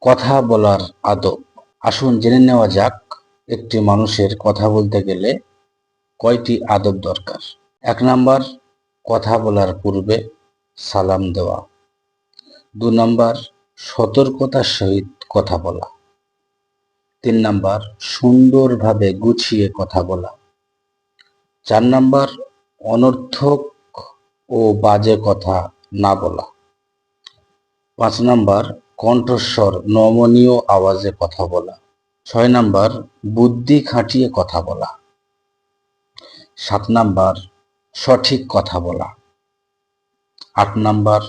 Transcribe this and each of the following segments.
কথা বলার আদব। আসুন জেনে নেওয়া যাক, একটি মানুষের কথা বলতে গেলে কয়টি আদব দরকার? এক নাম্বার, কথা বলার পূর্বে সালাম দেওয়া। দু নাম্বার, সতর্কতার সহিত কথা বলা। তিন নাম্বার, সুন্দরভাবে গুছিয়ে কথা বলা। চার নাম্বার, অনর্থক ও বাজে কথা না বলা। পাঁচ নাম্বার কণ্ঠস্বর, নমনীয় আওয়াজে কথা বলা। ছয় নাম্বার, বুদ্ধি খাটিয়ে কথা বলা। সাত নাম্বার, সঠিক কথা বলা। আট নাম্বার,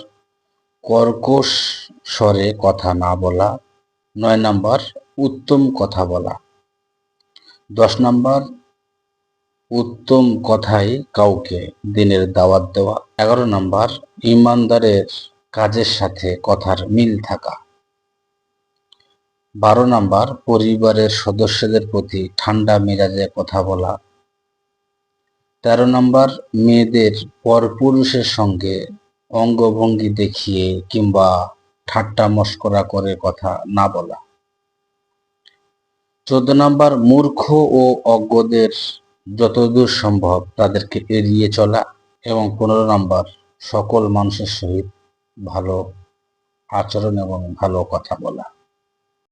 কর্কশ স্বরে কথা না বলা। নয় নাম্বার, উত্তম কথা বলা। দশ নাম্বার, উত্তম কথাই কাউকে দিনের দাওয়াত দেওয়া। এগারো নাম্বার, ইমানদারের কাজের সাথে কথার মিল থাকা। বারো নাম্বার, পরিবারের সদস্যদের প্রতি ঠান্ডা মেজাজে কথা বলা। তেরো নাম্বার, মেয়েদের পরপুরুষের সঙ্গে অঙ্গভঙ্গি দেখিয়ে কিংবা ঠাট্টা মস্করা করে কথা না বলা। চোদ্দ নাম্বার, মূর্খ ও অজ্ঞদের যতদূর সম্ভব তাদেরকে এড়িয়ে চলা। এবং পনেরো নাম্বার, সকল মানুষের সহিত ভালো আচরণ এবং ভালো কথা বলা।